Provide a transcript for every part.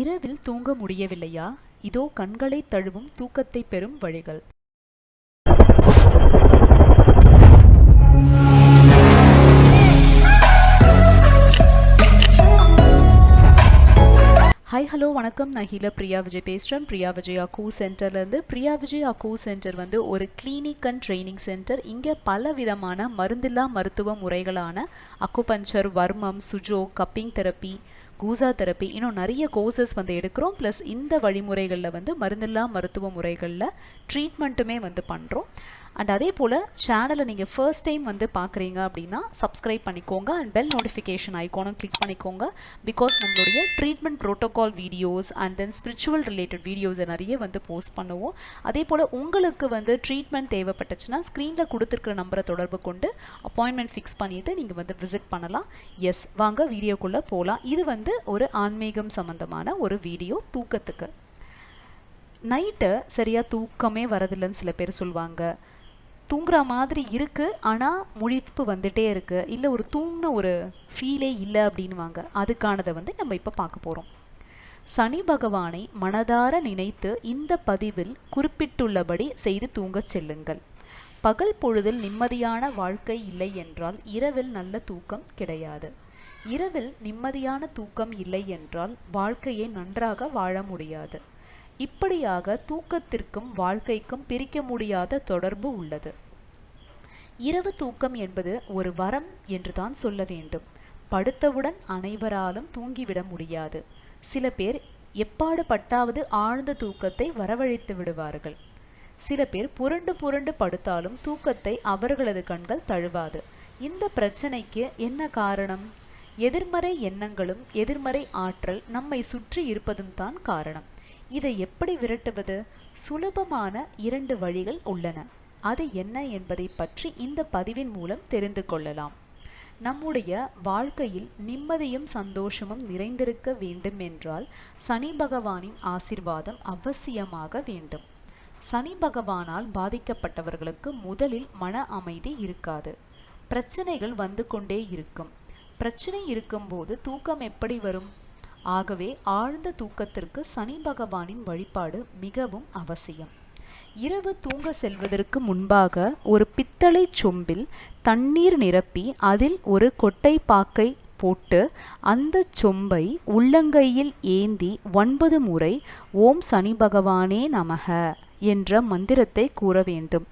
இரவில் தூங்க முடியவில்லையா? இதோ கண்களை தழுவும் தூக்கத்தை பெறும் வழிகள். ஹாய் ஹலோ வணக்கம். நான் ஹீலா பிரியா விஜய் பேசுகிறேன் பிரியா விஜய் அக்கூ சென்டர்லேருந்து பிரியா விஜய் அக்கூ சென்டர் வந்து ஒரு கிளினிக் அண்ட் ட்ரைனிங் சென்டர் இங்கே பல விதமான மருந்தில்லா மருத்துவ முறைகளான அக்குபஞ்சர் வர்மம் Suzhou cupping therapy gua sha therapy. இன்னும் நிறைய கோர்சஸ் வந்து எடுக்கிறோம். ப்ளஸ் இந்த வழிமுறைகளில் வந்து மருந்தில்லா மருத்துவ முறைகளில் ட்ரீட்மெண்ட்டுமே வந்து பண்ணுறோம் அண்ட் அதே போல் சேனலை நீங்கள் ஃபர்ஸ்ட் டைம் வந்து பார்க்குறீங்க அப்படின்னா சப்ஸ்கிரைப் பண்ணிக்கோங்க. அண்ட் பெல் நோட்டிஃபிகேஷன் ஐக்கோனும் கிளிக் பண்ணிக்கோங்க. பிகாஸ் நம்மளுடைய treatment protocol videos and then spiritual related வீடியோஸை நிறைய வந்து போஸ்ட் பண்ணுவோம். அதே போல் உங்களுக்கு வந்து ட்ரீட்மெண்ட் தேவைப்பட்டுச்சுன்னா ஸ்க்ரீனில் கொடுத்துருக்குற நம்பரை தொடர்பு கொண்டு அப்பாயின்மெண்ட் ஃபிக்ஸ் பண்ணிவிட்டு நீங்கள் வந்து விசிட் பண்ணலாம். எஸ் வாங்க வீடியோக்குள்ளே போகலாம் இது வந்து ஒரு ஆன்மீகம் சம்மந்தமான ஒரு வீடியோ தூக்கத்துக்கு. நைட்டு சரியாக தூக்கமே வரதில்லைன்னு சில பேர் சொல்லுவாங்க தூங்குற மாதிரி இருக்குது ஆனால் முழிப்பு வந்துட்டே இருக்குது இல்லை ஒரு தூங்கின ஒரு ஃபீலே இல்லை அப்படின்வாங்க அதுக்கானதை வந்து நம்ம இப்போ பார்க்க போகிறோம் சனி பகவானை மனதார நினைத்து இந்த பதிவில் குறிப்பிட்டுள்ளபடி செய்து தூங்கச் செல்லுங்கள். பகல் பொழுதில் நிம்மதியான வாழ்க்கை இல்லை என்றால் இரவில் நல்ல தூக்கம் கிடையாது. இரவில் நிம்மதியான தூக்கம் இல்லை என்றால் வாழ்க்கையை நன்றாக வாழ முடியாது. இப்படியாக தூக்கத்திற்கும் வாழ்க்கைக்கும் பிரிக்க முடியாத தொடர்பு உள்ளது. இரவு தூக்கம் என்பது ஒரு வரம் என்றுதான் சொல்ல வேண்டும். படுத்தவுடன் அனைவராலும் தூங்கிவிட முடியாது. சில பேர் எப்பாடு பட்டாவது ஆழ்ந்த தூக்கத்தை வரவழைத்து விடுவார்கள். சில பேர் புரண்டு புரண்டு படுத்தாலும் தூக்கத்தை அவர்களது கண்கள் தழுவாது. இந்த பிரச்சனைக்கு என்ன காரணம்? எதிர்மறை எண்ணங்களும் எதிர்மறை ஆற்றல் நம்மை சுற்றி இருப்பதும் தான் காரணம். இதை எப்படி விரட்டுவது? சுலபமான இரண்டு வழிகள் உள்ளன. அது என்ன என்பதை பற்றி இந்த பதிவின் மூலம் தெரிந்து கொள்ளலாம். நம்முடைய வாழ்க்கையில் நிம்மதியும் சந்தோஷமும் நிறைந்திருக்க வேண்டும் என்றால் சனி பகவானின் ஆசிர்வாதம் அவசியமாக வேண்டும். சனி பகவானால் பாதிக்கப்பட்டவர்களுக்கு முதலில் மன அமைதி இருக்காது. பிரச்சனைகள் வந்து கொண்டே இருக்கும். பிரச்சனை இருக்கும்போது தூக்கம் எப்படி வரும்? ஆகவே ஆழ்ந்த தூக்கத்திற்கு சனி பகவானின் வழிபாடு மிகவும் அவசியம். இரவு தூங்க செல்வதற்கு முன்பாக ஒரு பித்தளை சொம்பில் தண்ணீர் நிரப்பி அதில் ஒரு கொட்டை பாக்கை போட்டு அந்த சொம்பை உள்ளங்கையில் ஏந்தி ஒன்பது முறை ஓம் சனி பகவானே நமக என்ற மந்திரத்தை கூற வேண்டும்.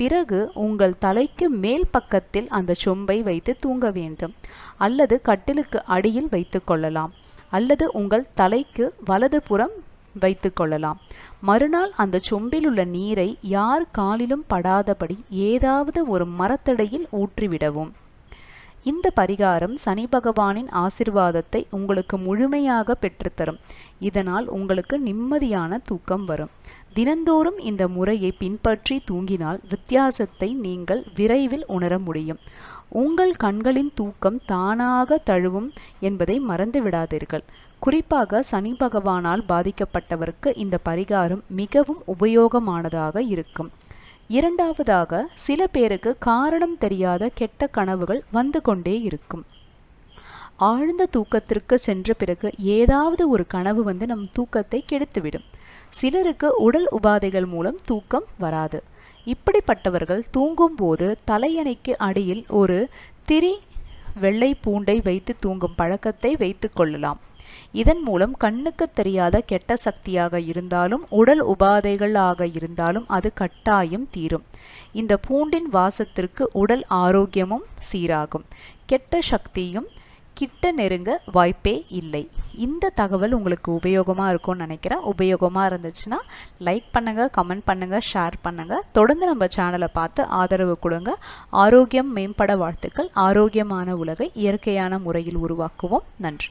பிறகு உங்கள் தலைக்கு மேல் பக்கத்தில் அந்த சொம்பை வைத்து தூங்க வேண்டும். அல்லது கட்டிலுக்கு அடியில் வைத்து கொள்ளலாம். அல்லது உங்கள் தலைக்கு வலது புறம் வைத்து கொள்ளலாம். மறுநாள் அந்த சொம்பில் உள்ள நீரை யார் காலிலும் படாதபடி ஏதாவது ஒரு மரத்தடையில் ஊற்றிவிடவும். இந்த பரிகாரம் சனி பகவானின் ஆசிர்வாதத்தை உங்களுக்கு முழுமையாக பெற்றுத்தரும். இதனால் உங்களுக்கு நிம்மதியான தூக்கம் வரும். தினந்தோறும் இந்த முறையை பின்பற்றி தூங்கினால் வித்தியாசத்தை நீங்கள் விரைவில் உணர முடியும். உங்கள் கண்களின் தூக்கம் தானாக தழுவும் என்பதை மறந்து விடாதீர்கள். குறிப்பாக சனி பகவானால் பாதிக்கப்பட்டவருக்கு இந்த பரிகாரம் மிகவும் உபயோகமானதாக இருக்கும். இரண்டாவதாக சில பேருக்கு காரணம் தெரியாத கெட்ட கனவுகள் வந்து கொண்டே இருக்கும். ஆழ்ந்த தூக்கத்திற்கு சென்ற பிறகு ஏதாவது ஒரு கனவு வந்து நம் தூக்கத்தை கெடுத்துவிடும். சிலருக்கு உடல் உபாதைகள் மூலம் தூக்கம் வராது. இப்படிப்பட்டவர்கள் தூங்கும்போது தலையணைக்கு அடியில் ஒரு திரி வெள்ளை பூண்டை வைத்து தூங்கும் பழக்கத்தை வைத்து கொள்ளலாம். இதன் மூலம் கண்ணுக்கு தெரியாத கெட்ட சக்தியாக இருந்தாலும் உடல் உபாதைகளாக இருந்தாலும் அது கட்டாயம் தீரும். இந்த பூண்டின் வாசத்திற்கு உடல் ஆரோக்கியமும் சீராகும். கெட்ட சக்தியும் கிட்ட நெருங்க வாய்ப்பே இல்லை. இந்த தகவல் உங்களுக்கு உபயோகமாக இருக்கும்னு நினைக்கிறேன். உபயோகமாக இருந்துச்சுன்னா லைக் பண்ணுங்கள் கமெண்ட் பண்ணுங்கள் ஷேர் பண்ணுங்கள் தொடர்ந்து நம்ம சேனலை பார்த்து ஆதரவு கொடுங்க. ஆரோக்கியம் மேம்பட வாழ்த்துக்கள். ஆரோக்கியமான உலகை இயற்கையான முறையில் உருவாக்குவோம். நன்றி.